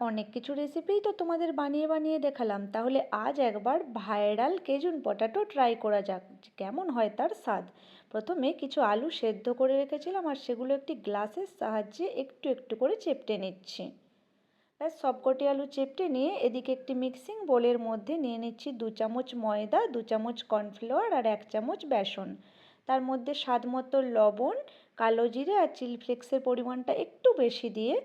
অনেক কিছু রেসিপিই তো তোমাদের বানিয়ে বানিয়ে দেখালাম। তাহলে আজ একবার ভাইরাল কেজুন পটাটো ট্রাই করা যাক কেমন হয় তার স্বাদ। প্রথমে কিছু আলু সেদ্ধ করে রেখেছিলাম আর সেগুলো একটি গ্লাসের সাহায্যে একটু একটু করে চেপটে নিচ্ছি। ব্যাস, সবকটি আলু চেপটে নিয়ে এদিকে একটি মিক্সিং বোলের মধ্যে নিয়ে নিচ্ছি দু চামচ ময়দা, দু চামচ কর্নফ্লাওয়ার আর এক চামচ বেসন। তার মধ্যে স্বাদ মতো লবণ, কালো জিরে আর চিলি ফ্লেক্সের পরিমাণটা একটু বেশি দিয়ে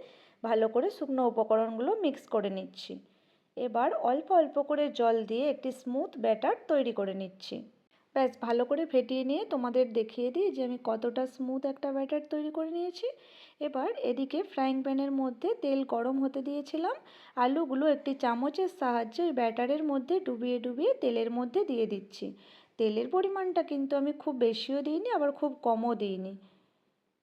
ভালো করে শুকনো উপকরণগুলো মিক্স করে নিচ্ছি। এবার অল্প অল্প করে জল দিয়ে একটি স্মুথ ব্যাটার তৈরি করে নিচ্ছি। ব্যাস, ভালো করে ফেটিয়ে নিয়ে তোমাদের দেখিয়ে দিই যে আমি কতটা স্মুথ একটা ব্যাটার তৈরি করে নিয়েছি। এবার এদিকে ফ্রাইং প্যানের মধ্যে তেল গরম হতে দিয়েছিলাম। আলুগুলো একটি চামচের সাহায্যে ওই ব্যাটারের মধ্যে ডুবিয়ে ডুবিয়ে তেলের মধ্যে দিয়ে দিচ্ছি। তেলের পরিমাণটা কিন্তু আমি খুব বেশিও দিইনি, আবার খুব কমও দিইনি।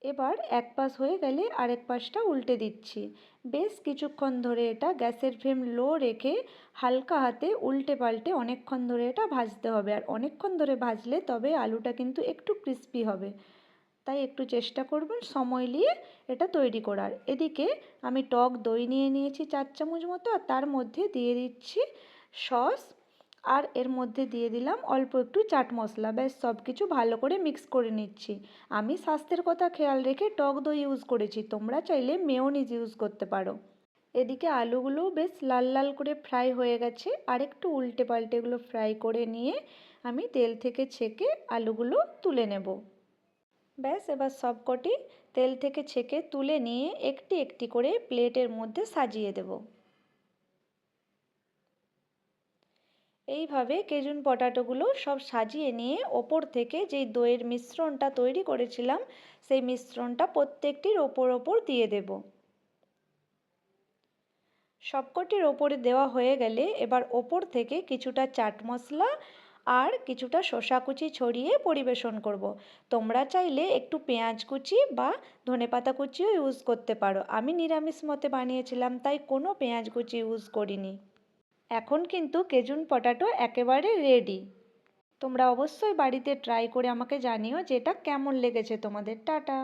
এবার এক পাশ হয়ে গেলে আরেক পাশটা উল্টে দিচ্ছি। বেশ কিছুক্ষণ ধরে এটা গ্যাসের ফ্লেম লো রেখে হালকা হাতে উল্টে পাল্টে অনেকক্ষণ ধরে এটা ভাজতে হবে। আর অনেকক্ষণ ধরে ভাজলে তবে আলুটা কিন্তু একটু ক্রিস্পি হবে। তাই একটু চেষ্টা করবেন সময় নিয়ে এটা তৈরি করার। এদিকে আমি টক দই নিয়ে নিয়েছি চার চামচ মতো আর তার মধ্যে দিয়ে দিচ্ছি সস আর এর মধ্যে দিয়ে দিলাম অল্প একটু চাট মশলা। ব্যাস সব কিছু ভালো করে মিক্স করে নিচ্ছি। আমি স্বাস্থ্যের কথা খেয়াল রেখে টক দই ইউজ করেছি। তোমরা চাইলে মেয়োনিজ ইউজ করতে পারো। এদিকে আলুগুলো বেশ লাল লাল করে ফ্রাই হয়ে গেছে। আর একটু উল্টে পাল্টে এগুলো ফ্রাই করে নিয়ে আমি তেল থেকে ছেঁকে আলুগুলো তুলে নেব। ব্যাস, এবার সবকটি তেল থেকে ছেঁকে তুলে নিয়ে একটি একটি করে প্লেটের মধ্যে সাজিয়ে দেবো। এইভাবে কেজুন পটাটোগুলো সব সাজিয়ে নিয়ে ওপর থেকে যেই দইয়ের মিশ্রণটা তৈরি করেছিলাম, সেই মিশ্রণটা প্রত্যেকটির ওপর ওপর দিয়ে দেব। সবকটির ওপরে দেওয়া হয়ে গেলে এবার ওপর থেকে কিছুটা চাট মশলা আর কিছুটা শসা কুচি ছড়িয়ে পরিবেশন করব। তোমরা চাইলে একটু পেঁয়াজ কুচি বা ধনেপাতা কুচিও ইউজ করতে পারো। আমি নিরামিষ মতে বানিয়েছিলাম, তাই কোনো পেঁয়াজ কুচি ইউজ করিনি। এখন কিন্তু কেজুন পটাটো একেবারে রেডি তোমরা অবশ্যই বাড়িতে ট্রাই করে আমাকে জানিও যে এটা কেমন লেগেছে তোমাদের। টাটা!